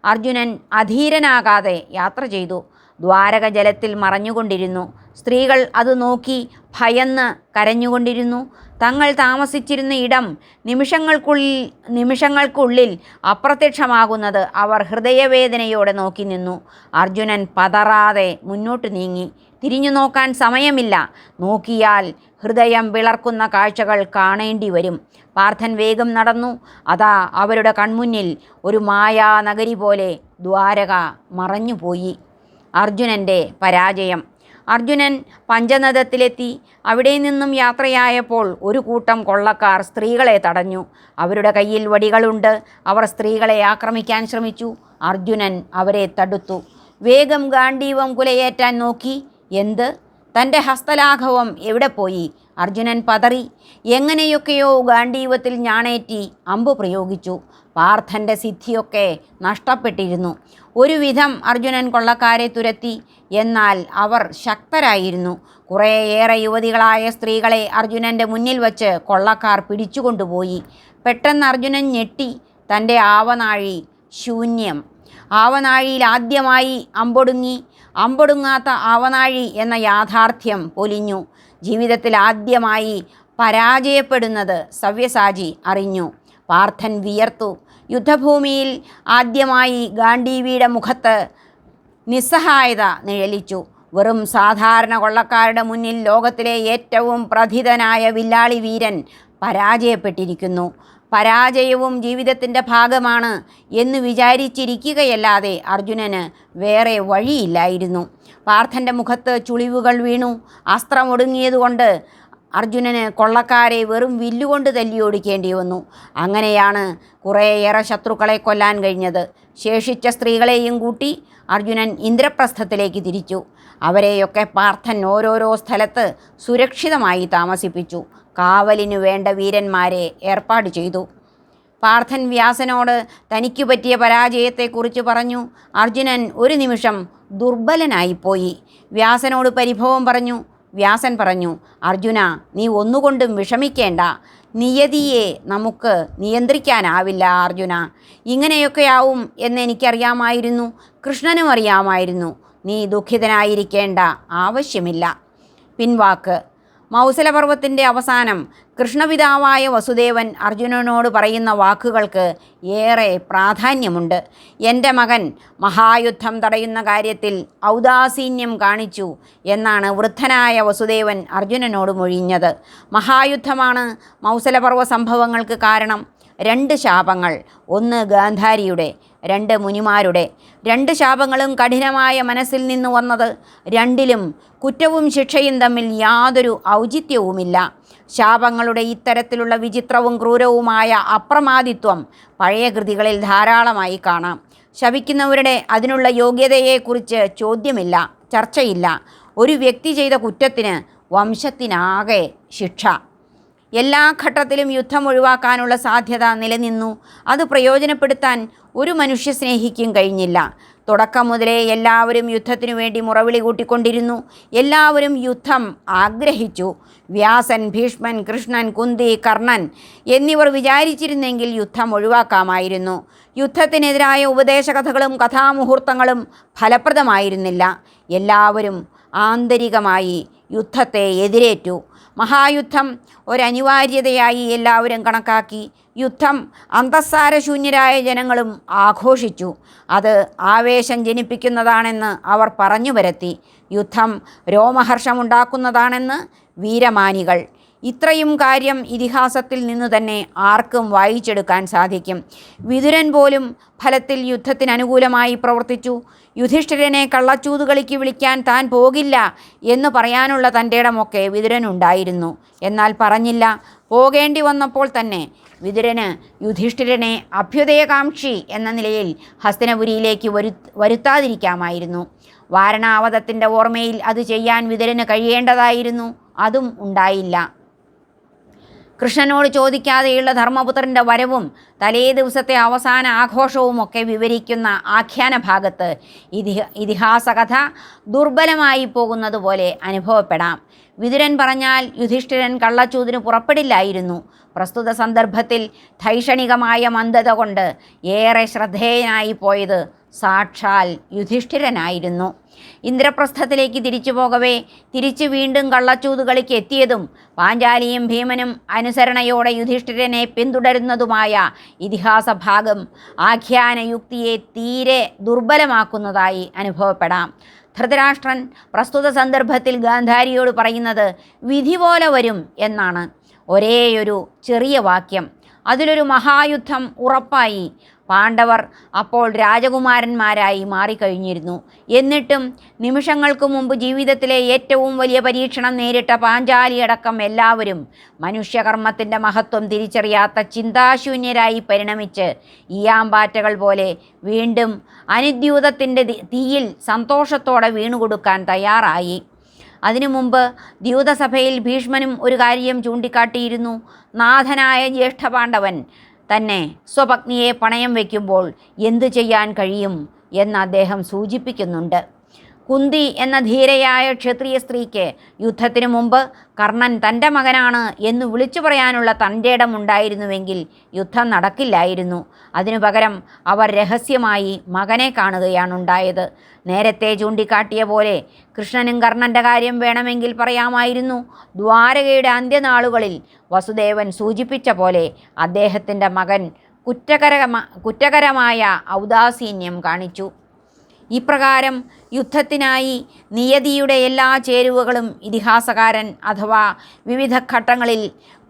അർജുനൻ അധീരനാകാതെ യാത്ര ചെയ്തു. ദ്വാരക ജലത്തിൽ മറഞ്ഞുകൊണ്ടിരുന്നു. സ്ത്രീകൾ അത് നോക്കി ഭയന്ന് കരഞ്ഞുകൊണ്ടിരുന്നു. തങ്ങൾ താമസിച്ചിരുന്ന ഇടം നിമിഷങ്ങൾക്കുള്ളിൽ നിമിഷങ്ങൾക്കുള്ളിൽ അപ്രത്യക്ഷമാകുന്നത് അവർ ഹൃദയവേദനയോടെ നോക്കി നിന്നു. അർജുനൻ പതറാതെ മുന്നോട്ട് നീങ്ങി. തിരിഞ്ഞു നോക്കാൻ സമയമില്ല. നോക്കിയാൽ ഹൃദയം വിളർക്കുന്ന കാഴ്ചകൾ കാണേണ്ടി വരും. പാർത്ഥൻ വേഗം നടന്നു. അതാ അവരുടെ കൺമുന്നിൽ ഒരു മായാ നഗരി പോലെ ദ്വാരക മറഞ്ഞുപോയി. അർജുനന്റെ പരാജയം. അർജുനൻ പഞ്ചനദത്തിലെത്തി. അവിടെ നിന്നും യാത്രയായപ്പോൾ ഒരു കൂട്ടം കൊള്ളക്കാർ സ്ത്രീകളെ തടഞ്ഞു. അവരുടെ കയ്യിൽ വടികളുണ്ട്. അവർ സ്ത്രീകളെ ആക്രമിക്കാൻ ശ്രമിച്ചു. അർജുനൻ അവരെ തടുത്തു. വേഗം ഗാന്ധീവം കുലയേറ്റാൻ നോക്കി. എന്ത്? തന്റെ ഹസ്തലാഘവം എവിടെ പോയി? അർജുനൻ പതറി. എങ്ങനെയൊക്കെയോ ഗാന്ധീവത്തിൽ ഞാണേറ്റി അമ്പു പ്രയോഗിച്ചു. പാർത്ഥന്റെ സിദ്ധിയൊക്കെ നഷ്ടപ്പെട്ടിരുന്നു. ഒരുവിധം അർജുനൻ കൊള്ളക്കാരെ തുരത്തി. എന്നാൽ അവർ ശക്തരായിരുന്നു. കുറേയേറെ യുവതികളായ സ്ത്രീകളെ അർജുനന്റെ മുന്നിൽ വച്ച് കൊള്ളക്കാർ പിടിച്ചുകൊണ്ടുപോയി. പെട്ടെന്ന് അർജുനൻ ഞെട്ടി. തന്റെ ആവനാഴി ശൂന്യം. ആവനാഴിയിൽ ആദ്യമായി അമ്പൊടുങ്ങി. അമ്പൊടുങ്ങാത്ത അവനാഴി എന്ന യാഥാർത്ഥ്യം പൊലിഞ്ഞു. ജീവിതത്തിൽ ആദ്യമായി പരാജയപ്പെടുന്നത് സവ്യസാചി അറിഞ്ഞു. പാർത്ഥൻ വിയർത്തു. യുദ്ധഭൂമിയിൽ ആദ്യമായി ഗാന്ധീവിയുടെ മുഖത്ത് നിസ്സഹായത നിഴലിച്ചു. വെറും സാധാരണ കൊള്ളക്കാരുടെ മുന്നിൽ ലോകത്തിലെ ഏറ്റവും പ്രഥിതനായ വില്ലാളി വീരൻ പരാജയപ്പെട്ടിരിക്കുന്നു. പരാജയവും ജീവിതത്തിന്റെ ഭാഗമാണ് എന്ന് വിചാരിച്ചിരിക്കുകയല്ലാതെ അർജുനന് വേറെ വഴിയില്ലായിരുന്നു. പാർത്ഥന്റെ മുഖത്ത് ചുളിവുകൾ വീണു. അസ്ത്രം ഒടുങ്ങിയതുകൊണ്ട് അർജുനന് കൊള്ളക്കാരെ വെറും വില്ലുകൊണ്ട് തല്ലിയോടിക്കേണ്ടി വന്നു. അങ്ങനെയാണ് കുറേയേറെ ശത്രുക്കളെ കൊല്ലാൻ കഴിഞ്ഞത്. ശേഷിച്ച സ്ത്രീകളെയും കൂട്ടി അർജുനൻ ഇന്ദ്രപ്രസ്ഥത്തിലേക്ക് തിരിച്ചു. അവരെയൊക്കെ പാർത്ഥൻ ഓരോരോ സ്ഥലത്ത് സുരക്ഷിതമായി താമസിപ്പിച്ചു. കാവലിനു വേണ്ട വീരന്മാരെ ഏർപ്പാട് ചെയ്തു. പാർത്ഥൻ വ്യാസനോട് തനിക്ക് പറ്റിയ പരാജയത്തെക്കുറിച്ച് പറഞ്ഞു. അർജുനൻ ഒരു നിമിഷം ദുർബലനായിപ്പോയി. വ്യാസനോട് പരിഭവം പറഞ്ഞു. വ്യാസൻ പറഞ്ഞു അർജുന നീ ഒന്നുകൊണ്ടും വിഷമിക്കേണ്ട. നിയതിയെ നമുക്ക് നിയന്ത്രിക്കാനാവില്ല അർജുന. ഇങ്ങനെയൊക്കെയാവും എന്ന് എനിക്കറിയാമായിരുന്നു. കൃഷ്ണനും അറിയാമായിരുന്നു. നീ ദുഃഖിതനായിരിക്കേണ്ട ആവശ്യമില്ല. പിൻവാക്ക് മൗസലപർവത്തിന്റെ അവസാനം കൃഷ്ണപിതാവായ വസുദേവൻ അർജുനനോട് പറയുന്ന വാക്കുകൾക്ക് ഏറെ പ്രാധാന്യമുണ്ട്. എന്റെ മകൻ മഹായുദ്ധം തടയുന്ന കാര്യത്തിൽ ഔദാസീന്യം കാണിച്ചു എന്നാണ് വൃദ്ധനായ വസുദേവൻ അർജുനനോട് മൊഴിഞ്ഞത്. മഹായുദ്ധമാണ് മൗസലപർവ സംഭവങ്ങൾക്ക് കാരണം. രണ്ട് ശാപങ്ങൾ. ഒന്ന് ഗാന്ധാരിയുടെ രണ്ട് മുനിമാരുടെ. രണ്ട് ശാപങ്ങളും കഠിനമായ മനസ്സിൽ നിന്ന് വന്നത് രണ്ടിലും കുറ്റവും ശിക്ഷയും തമ്മിൽ യാതൊരു ഔചിത്യവുമില്ല. ശാപങ്ങളുടെ ഇത്തരത്തിലുള്ള വിചിത്രവും ക്രൂരവുമായ അപ്രമാദിത്വം പഴയ കൃതികളിൽ ധാരാളമായി കാണാം. ശവിക്കുന്നവരുടെ അതിനുള്ള യോഗ്യതയെക്കുറിച്ച് ചോദ്യമില്ല ചർച്ചയില്ല. ഒരു വ്യക്തി ചെയ്ത കുറ്റത്തിന് വംശത്തിനാകെ ശിക്ഷ. എല്ലാ ഘട്ടത്തിലും യുദ്ധം ഒഴിവാക്കാനുള്ള സാധ്യത നിലനിന്നു. അത് പ്രയോജനപ്പെടുത്താൻ ഒരു മനുഷ്യസ്നേഹിക്കും കഴിഞ്ഞില്ല. തുടക്കം മുതലേ എല്ലാവരും യുദ്ധത്തിനു വേണ്ടി മുറവിളി കൂട്ടിക്കൊണ്ടിരുന്നു. എല്ലാവരും യുദ്ധം ആഗ്രഹിച്ചു. വ്യാസൻ ഭീഷ്മൻ കൃഷ്ണൻ കുന്തി കർണൻ എന്നിവർ വിചാരിച്ചിരുന്നെങ്കിൽ യുദ്ധം ഒഴിവാക്കാമായിരുന്നു. യുദ്ധത്തിനെതിരായ ഉപദേശകഥകളും കഥാമുഹൂർത്തങ്ങളും ഫലപ്രദമായിരുന്നില്ല. എല്ലാവരും ആന്തരികമായി യുദ്ധത്തെ എതിരേറ്റു. മഹായുദ്ധം ഒരനിവാര്യതയായി എല്ലാവരും കണക്കാക്കി. യുദ്ധം അന്തസ്സാരശൂന്യരായ ജനങ്ങളും ആഘോഷിച്ചു. അത് ആവേശം ജനിപ്പിക്കുന്നതാണെന്ന് അവർ പറഞ്ഞു വരത്തി. യുദ്ധം രോമഹർഷമുണ്ടാക്കുന്നതാണെന്ന് വീരമാനികൾ ഇത്രയും കാര്യം ഇതിഹാസത്തിൽ നിന്ന് തന്നെ ആർക്കും വായിച്ചെടുക്കാൻ സാധിക്കും. വിതുരൻ പോലും ഫലത്തിൽ യുദ്ധത്തിന് അനുകൂലമായി പ്രവർത്തിച്ചു. യുധിഷ്ഠിരനെ കള്ളച്ചൂതുകളിക്ക് വിളിക്കാൻ താൻ പോകില്ല എന്ന് പറയാനുള്ള തന്റെ ഇടമൊക്കെ വിതുരനുണ്ടായിരുന്നു എന്നാൽ പറഞ്ഞില്ല. പോകേണ്ടി വന്നപ്പോൾ തന്നെ വിതുരന് യുധിഷ്ഠിരനെ അഭ്യുദയകാംക്ഷി എന്ന നിലയിൽ ഹസ്തനപുരിയിലേക്ക് വരു വരുത്താതിരിക്കാമായിരുന്നു. വാരണാവതത്തിന്റെ ഓർമ്മയിൽ അത് ചെയ്യാൻ വിതുരന് കഴിയേണ്ടതായിരുന്നു. അതും ഉണ്ടായില്ല. കൃഷ്ണനോട് ചോദിക്കാതെയുള്ള ധർമ്മപുത്രന്റെ വരവും തലേ ദിവസത്തെ അവസാന ആഘോഷവും ഒക്കെ വിവരിക്കുന്ന ആഖ്യാന ഭാഗത്ത് ഇതിഹ ഇതിഹാസകഥ ദുർബലമായി പോകുന്നത് പോലെ അനുഭവപ്പെടാം. വിതുരൻ പറഞ്ഞാൽ യുധിഷ്ഠിരൻ കള്ളച്ചൂതിന് പുറപ്പെടില്ലായിരുന്നു. പ്രസ്തുത സന്ദർഭത്തിൽ ധൈഷണികമായ മന്ദത കൊണ്ട് ഏറെ ശ്രദ്ധേയനായി പോയത് സാക്ഷാൽ യുധിഷ്ഠിരനായിരുന്നു. ഇന്ദ്രപ്രസ്ഥത്തിലേക്ക് തിരിച്ചു പോകവേ. തിരിച്ചു വീണ്ടും കള്ളച്ചൂത് കളിക്ക് എത്തിയതും പാഞ്ചാലിയും ഭീമനും അനുസരണയോടെ യുധിഷ്ഠിരനെ പിന്തുടരുന്നതുമായ ഇതിഹാസ ഭാഗം ആഖ്യാനയുക്തിയെ തീരെ ദുർബലമാക്കുന്നതായി അനുഭവപ്പെടാം. ധൃതരാഷ്ട്രൻ പ്രസ്തുത സന്ദർഭത്തിൽ ഗാന്ധാരിയോട് പറയുന്നത് വിധി പോലെ വരും എന്നാണ്. ഒരേയൊരു ചെറിയ വാക്യം. അതിലൊരു മഹായുദ്ധം ഉറപ്പായി. പാണ്ഡവർ അപ്പോൾ രാജകുമാരന്മാരായി മാറിക്കഴിഞ്ഞിരുന്നു. എന്നിട്ടും നിമിഷങ്ങൾക്ക് മുമ്പ് ജീവിതത്തിലെ ഏറ്റവും വലിയ പരീക്ഷണം നേരിട്ട പാഞ്ചാലിയടക്കം എല്ലാവരും മനുഷ്യകർമ്മത്തിന്റെ മഹത്വം തിരിച്ചറിയാത്ത ചിന്താശൂന്യരായി പരിണമിച്ച് ഈയാമ്പാറ്റകൾ പോലെ വീണ്ടും അനുദ്യൂതത്തിന്റെ തീയിൽ സന്തോഷത്തോടെ വീണുകൊടുക്കാൻ തയ്യാറായി. അതിനു മുമ്പ് ദ്യൂതസഭയിൽ ഭീഷ്മനും ഒരു കാര്യം ചൂണ്ടിക്കാട്ടിയിരുന്നു. നാഥനായ ജ്യേഷ്ഠപാണ്ഡവൻ തന്നെ സ്വപത്നിയെ പണയം വയ്ക്കുമ്പോൾ എന്തു ചെയ്യാൻ കഴിയും എന്ന് അദ്ദേഹം സൂചിപ്പിക്കുന്നുണ്ട്. കുന്തി എന്ന ധീരയായ ക്ഷത്രിയ സ്ത്രീക്ക് യുദ്ധത്തിനു മുമ്പ് കർണൻ തന്റെ മകനാണ് എന്ന് വിളിച്ചു പറയാനുള്ള തന്റെ ഇടമുണ്ടായിരുന്നുവെങ്കിൽ യുദ്ധം നടക്കില്ലായിരുന്നു. അതിനു പകരം അവർ രഹസ്യമായി മകനെ കാണുകയാണുണ്ടായത് നേരത്തെ ചൂണ്ടിക്കാട്ടിയ പോലെ കൃഷ്ണനും കർണന്റെ കാര്യം വേണമെങ്കിൽ പറയാമായിരുന്നു. ദ്വാരകയുടെ അന്ത്യനാളുകളിൽ വസുദേവൻ സൂചിപ്പിച്ച പോലെ അദ്ദേഹത്തിന്റെ മകൻ കുറ്റകരമ കുറ്റകരമായ ഔദാസീന്യം കാണിച്ചു. ഇപ്രകാരം യുദ്ധത്തിനായി നിയതിയുടെ എല്ലാ ചേരുവകളും ഇതിഹാസകാരൻ അഥവാ വിവിധ ഘട്ടങ്ങളിൽ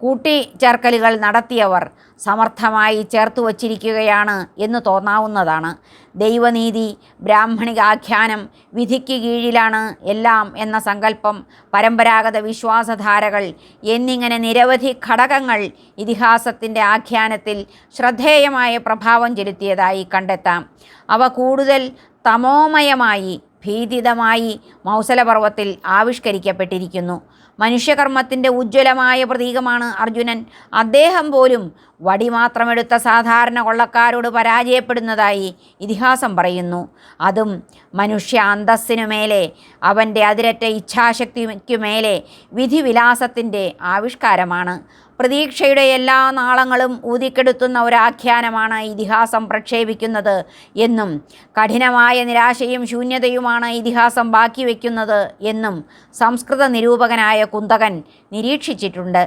കൂട്ടിച്ചേർക്കലുകൾ നടത്തിയവർ സമർത്ഥമായി ചേർത്തു വച്ചിരിക്കുകയാണ് എന്ന് തോന്നാവുന്നതാണ്. ദൈവനീതി ബ്രാഹ്മണികാഖ്യാനം വിധിക്ക് കീഴിലാണ് എല്ലാം എന്ന സങ്കല്പം പരമ്പരാഗത വിശ്വാസധാരകൾ എന്നിങ്ങനെ നിരവധി ഘടകങ്ങൾ ഇതിഹാസത്തിന്റെ ആഖ്യാനത്തിൽ ശ്രദ്ധേയമായ പ്രഭാവം ചെലുത്തിയതായി കണ്ടെത്താം. അവ കൂടുതൽ തമോമയമായി ഭീതിതമായി മൗസലപർവത്തിൽ ആവിഷ്കരിക്കപ്പെട്ടിരിക്കുന്നു. മനുഷ്യകർമ്മത്തിന്റെ ഉജ്ജ്വലമായ പ്രതീകമാണ് അർജുനൻ. അദ്ദേഹം പോലും വടി മാത്രമെടുത്ത സാധാരണ കൊള്ളക്കാരോട് പരാജയപ്പെടുന്നതായി ഇതിഹാസം പറയുന്നു. അതും മനുഷ്യ അന്തസ്സിനു മേലെ അവന്റെ അതിരറ്റ ഇച്ഛാശക്തിക്കു മേലെ വിധിവിലാസത്തിന്റെ ആവിഷ്കാരമാണ്. പ്രതീക്ഷയുടെ എല്ലാ നാളങ്ങളും ഊതിക്കെടുത്തുന്ന ഒരാഖ്യാനമാണ് ഇതിഹാസം പ്രക്ഷേപിക്കുന്നത് എന്നും കഠിനമായ നിരാശയും ശൂന്യതയുമാണ് ഇതിഹാസം ബാക്കി വയ്ക്കുന്നത് എന്നും സംസ്കൃത നിരൂപകനായ കുന്തകൻ നിരീക്ഷിച്ചിട്ടുണ്ട്.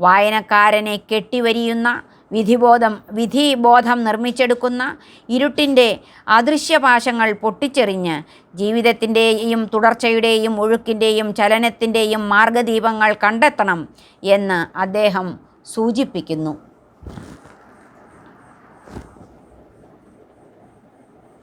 വായനക്കാരനെ കെട്ടിവരിയുന്ന വിധിബോധം വിധിബോധം നിർമ്മിച്ചെടുക്കുന്ന ഇരുട്ടിന്റെ അദൃശ്യപാശങ്ങൾ പൊട്ടിച്ചെറിഞ്ഞ് ജീവിതത്തിന്റെയും തുടർച്ചയുടെയും ഒഴുക്കിന്റെയും ചലനത്തിന്റെയും മാർഗദീപങ്ങൾ കണ്ടെത്തണം എന്ന് അദ്ദേഹം സൂചിപ്പിക്കുന്നു.